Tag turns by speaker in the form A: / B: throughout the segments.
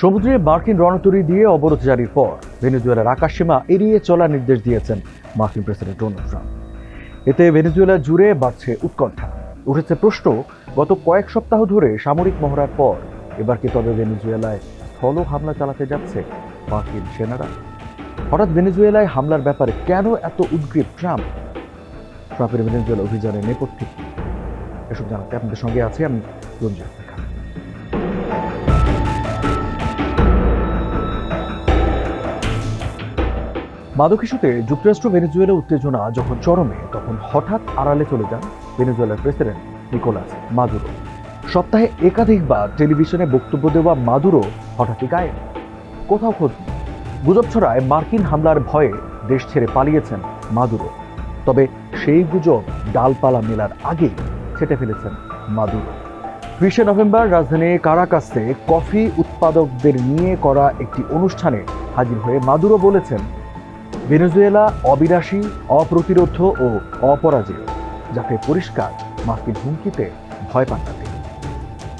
A: সমুদ্রে মার্কিন রণতরী দিয়ে অবরোধ জারির পর ভেনেজুয়েলার আকাশসীমা এড়িয়ে চলার নির্দেশ দিয়েছেন মার্কিন প্রেসিডেন্ট ডোনাল্ড ট্রাম্প। এতে ভেনেজুয়েলা জুড়ে বাড়ছে উৎকণ্ঠা। উঠেছে প্রশ্ন, গত কয়েক সপ্তাহ ধরে সামরিক মহড়ার পর এবার কি তবে ভেনেজুয়েলায় স্থল হামলা চালাতে যাচ্ছে মার্কিন সেনারা? হঠাৎ ভেনেজুয়েলায় হামলার ব্যাপারে কেন এত উদ্গ্রীব ট্রাম্প? ট্রাম্পের ভেনেজুয়েলা অভিযানের নেপথ্যে এসব জানাতে আপনাদের সঙ্গে আছি আমি রঞ্জিত। রেখা মাদক ইস্যুতে যুক্তরাষ্ট্র ভেনেজুয়েলা উত্তেজনা যখন চরমে, তখন হঠাৎ আড়ালে চলে যান ভেনেজুয়েলার প্রেসিডেন্ট নিকোলাস মাদুরো। সপ্তাহে একাধিকবার টেলিভিশনে বক্তব্য দেওয়া মাদুরো হঠাৎই গায়েব। কোথাও খোঁজ। গুজব ছড়ায় মার্কিন হামলার ভয়ে দেশ ছেড়ে পালিয়েছেন মাদুরো। তবে সেই গুজব ডালপালা মেলার আগে ছেটে ফেলেছেন মাদুরো। বিশে নভেম্বর রাজধানী কারাকাসে কফি উৎপাদকদের নিয়ে করা একটি অনুষ্ঠানে হাজির হয়ে মাদুরো বলেছেন ভেনেজুয়েলা অবিনাশী, অপ্রতিরোধ ও অপরাজেয়, যাকে পরিষ্কার মার্কিন হুমকিতে ভয় পান না তিনি।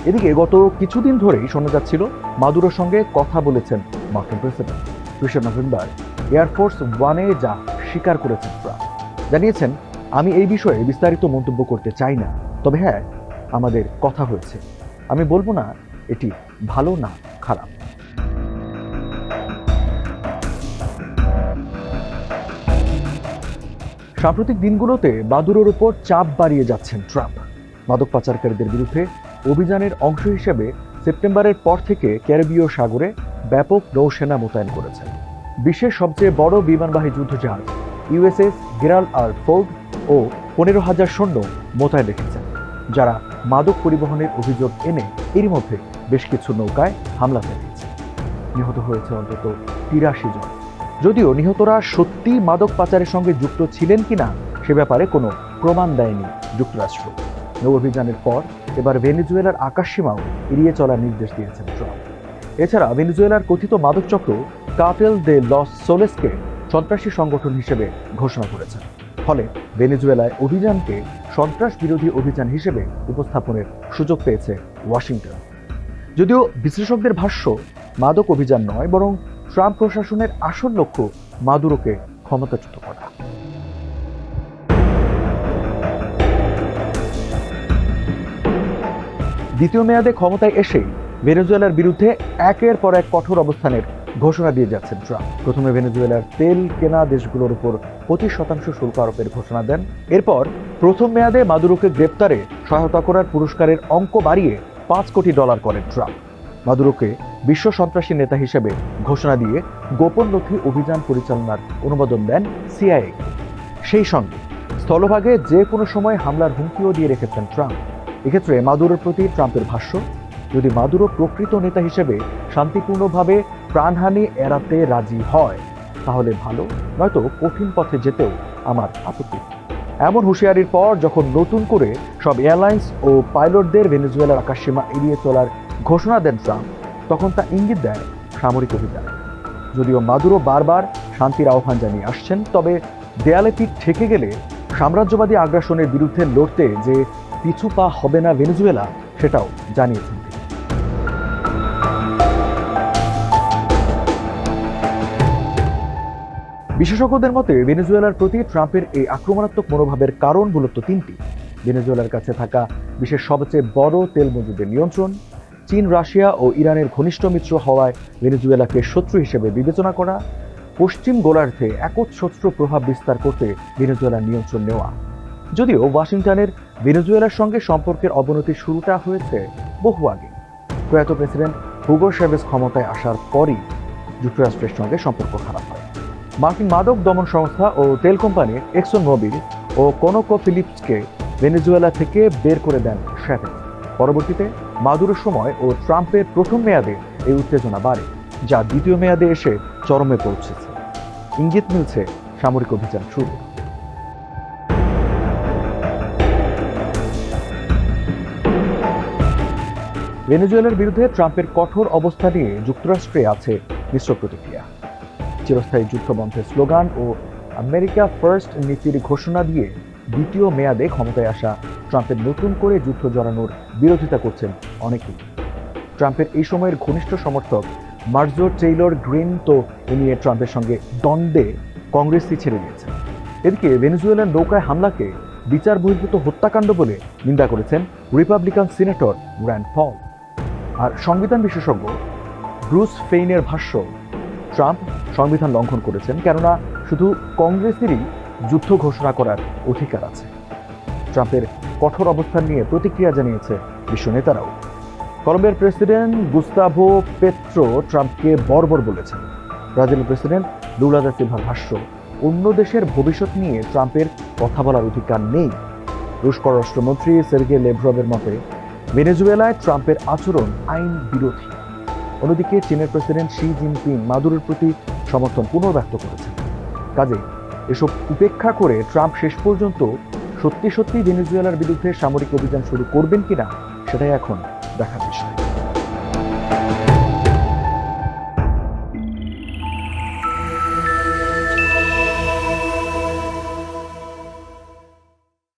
A: এদিকে গত কিছুদিন ধরেই শোনা যাচ্ছিল মাদুরোর সঙ্গে কথা বলেছেন মার্কিন প্রেসিডেন্ট। বিশে নভেম্বর এয়ারফোর্স ওয়ানে যা স্বীকার করেছেন ট্রাম্প। জানিয়েছেন, আমি এই বিষয়ে বিস্তারিত মন্তব্য করতে চাই না। তবে হ্যাঁ আমাদের কথা হয়েছে। আমি বলব না, এটি ভালো না, খারাপ। সাম্প্রতিক দিনগুলোতে বাদুরের উপর চাপ বাড়িয়ে যাচ্ছেন ট্রাম্প। মাদক পাচারকারীদের বিরুদ্ধে অভিযানের অংশ হিসেবে সেপ্টেম্বরের পর থেকে ক্যারিবীয় সাগরে ব্যাপক নৌসেনা মোতায়েন করেছেন। বিশ্বের সবচেয়ে বড় বিমানবাহী যুদ্ধজাহাজ, ইউএসএস, গেরাল আর ফোর্ড ও পনেরো হাজার সৈন্য মোতায়েন রেখেছেন, যারা মাদক পরিবহনের অভিযোগ এনে এরই মধ্যে বেশ কিছু নৌকায় হামলা চালিয়েছে। নিহত হয়েছে অন্তত তিরাশি জন। যদিও নিহতরা সত্যি মাদক পাচারের সঙ্গে যুক্ত ছিলেন কিনা সে ব্যাপারে কোনো প্রমাণ দেয়নি যুক্তরাষ্ট্র। নৌ অভিযানের পর এবার ভেনেজুয়েলার আকাশসীমাও এড়িয়ে চলার নির্দেশ দিয়েছেন ট্রাম্প। এছাড়া ভেনেজুয়েলার কথিত মাদক চক্র কাটেল দে লস সোলেসকে সন্ত্রাসী সংগঠন হিসেবে ঘোষণা করেছেন। ফলে ভেনেজুয়েলায় অভিযানকে সন্ত্রাস বিরোধী অভিযান হিসেবে উপস্থাপনের সুযোগ পেয়েছে ওয়াশিংটন। যদিও বিশ্লেষকদের ভাষ্য, মাদক অভিযান নয়, বরং ট্রাম্প প্রশাসনের আসল লক্ষ্য মাদুরোকে ক্ষমতাচ্যুত করা। দ্বিতীয় মেয়াদে ক্ষমতায় এসে ভেনেজুয়েলার বিরুদ্ধে একের পর এক কঠোর অবস্থানের ঘোষণা দিয়ে যাচ্ছেন ট্রাম্প। প্রথমে ভেনেজুয়েলার তেল কেনা দেশগুলোর উপর পঁচিশ শতাংশ শুল্ক আরোপের ঘোষণা দেন। এরপর প্রথম মেয়াদে মাদুরোকে গ্রেপ্তারে সহায়তা করার পুরস্কারের অঙ্ক বাড়িয়ে পাঁচ কোটি ডলার করেন ট্রাম্প। মাদুরোকে বিশ্ব সন্ত্রাসী নেতা হিসেবে ঘোষণা দিয়ে গোপন নথি অভিযান পরিচালনার অনুমোদন দেন সিআইএ। সেই সঙ্গে স্থলভাগে যে কোনো সময় হামলার হুমকিও দিয়ে রেখেছেন ট্রাম্প। এক্ষেত্রে মাদুরোর প্রতি ট্রাম্পের ভাষ্য, যদি মাদুরো প্রকৃত নেতা হিসেবে শান্তিপূর্ণভাবে প্রাণহানি এড়াতে রাজি হয়, তাহলে ভালো, নয়তো কঠিন পথে যেতেও আমার আপত্তি। এমন হুঁশিয়ারির পর যখন নতুন করে সব এয়ারলাইন্স ও পাইলটদের ভেনেজুয়েলার আকাশসীমা এড়িয়ে চলার ঘোষণা দেন ট্রাম্প, তখন তা ইঙ্গিত দেয় সামরিক অভিযান যদিও মাদুরো বারবার শান্তির আহ্বান জানিয়ে আসছেন, তবে দেয়ালে পিঠ ঠেকে গেলে সাম্রাজ্যবাদী আগ্রাসনের বিরুদ্ধে লড়তে যে পিছু পা হবে না ভেনেজুয়েলা, সেটাও জানিয়েছেন বিশেষজ্ঞদের মতে, ভেনেজুয়েলার প্রতি ট্রাম্পের এই আক্রমণাত্মক মনোভাবের কারণ মূলত তিনটি। ভেনেজুয়েলার কাছে থাকা বিশ্বের সবচেয়ে বড় তেল মজুদের নিয়ন্ত্রণ চীন, রাশিয়া ও ইরানের ঘনিষ্ঠ মিত্র হওয়ায় ভেনেজুয়েলাকে শত্রু হিসেবে বিবেচনা করা, পশ্চিম গোলার্ধে একচ্ছত্র প্রভাব বিস্তার করতে ভেনেজুয়েলার নিয়ন্ত্রণ নেওয়া। যদিও ওয়াশিংটনের ভেনেজুয়েলার সঙ্গে সম্পর্কের অবনতির শুরুটা হয়েছে বহু আগে। প্রয়াত প্রেসিডেন্ট হুগো শেভেজ ক্ষমতায় আসার পরই যুক্তরাষ্ট্রের সঙ্গে সম্পর্ক খারাপ হয়। মার্কিন মাদক দমন সংস্থা ও তেল কোম্পানি এক্সন মোবিল ও কোনোকো ফিলিপসকে ভেনেজুয়েলা থেকে বের করে দেন শেভেজ পরবর্তীতে মাদুরোর সময় ও ট্রাম্পের প্রথম মেয়াদে এই উত্তেজনা বাড়ে, যা দ্বিতীয় মেয়াদে এসে চরমে পৌঁছেছে। ইঙ্গিত মিলছে সামরিক অভিযান শুরু। ভেনেজুয়েলার বিরুদ্ধে ট্রাম্পের কঠোর অবস্থা নিয়ে যুক্তরাষ্ট্রে আছে মিশ্র প্রতিক্রিয়া। চিরস্থায়ী যুদ্ধবন্ধের স্লোগান ও আমেরিকা ফার্স্ট নীতির ঘোষণা দিয়ে দ্বিতীয় মেয়াদে ক্ষমতায় আসা ট্রাম্পের নতুন করে যুদ্ধ জড়ানোর বিরোধিতা করছেন অনেকেই ট্রাম্পের এই সময়ের ঘনিষ্ঠ সমর্থক মার্জো টেইলর গ্রিন তো এ নিয়ে ট্রাম্পের সঙ্গে দ্বন্দ্বে কংগ্রেসই ছেড়ে দিয়েছেন এদিকে ভেনেজুয়েলার নৌকায় হামলাকে বিচার বহির্ভূত হত্যাকাণ্ড বলে নিন্দা করেছেন রিপাবলিকান সিনেটর র্যান্ড পল। আর সংবিধান বিশেষজ্ঞ ব্রুস ফেইনের ভাষ্য, ট্রাম্প সংবিধান লঙ্ঘন করেছেন কেননা শুধু কংগ্রেসেরই যুদ্ধ ঘোষণা করার অধিকার আছে। ট্রাম্পের কঠোর অবস্থান নিয়ে প্রতিক্রিয়া জানিয়েছে বিশ্ব নেতারাও। কলম্বিয়ার প্রেসিডেন্ট গুস্তাভো পেট্রো ট্রাম্পকে বর্বর বলেছেন। ব্রাজিলের প্রেসিডেন্ট লুলা দা সিলভার ভাষ্য, অন্য দেশের ভবিষ্যৎ নিয়ে ট্রাম্পের কথা বলার অধিকার নেই। রুশ পররাষ্ট্রমন্ত্রী সের্গে লেভরভের মতে, ভেনেজুয়েলায় ট্রাম্পের আচরণ আইন বিরোধী। অন্যদিকে চীনের প্রেসিডেন্ট শি জিনপিং মাদুরের প্রতি সমর্থন পুনর্ব্যক্ত করেছেন। কাজে এসব উপেক্ষা করে ট্রাম্প শেষ পর্যন্ত সত্যি সত্যি ভেনেজুয়েলার বিরুদ্ধে সামরিক অভিযান শুরু করবেন কিনা সেটাই এখন দেখার বিষয়।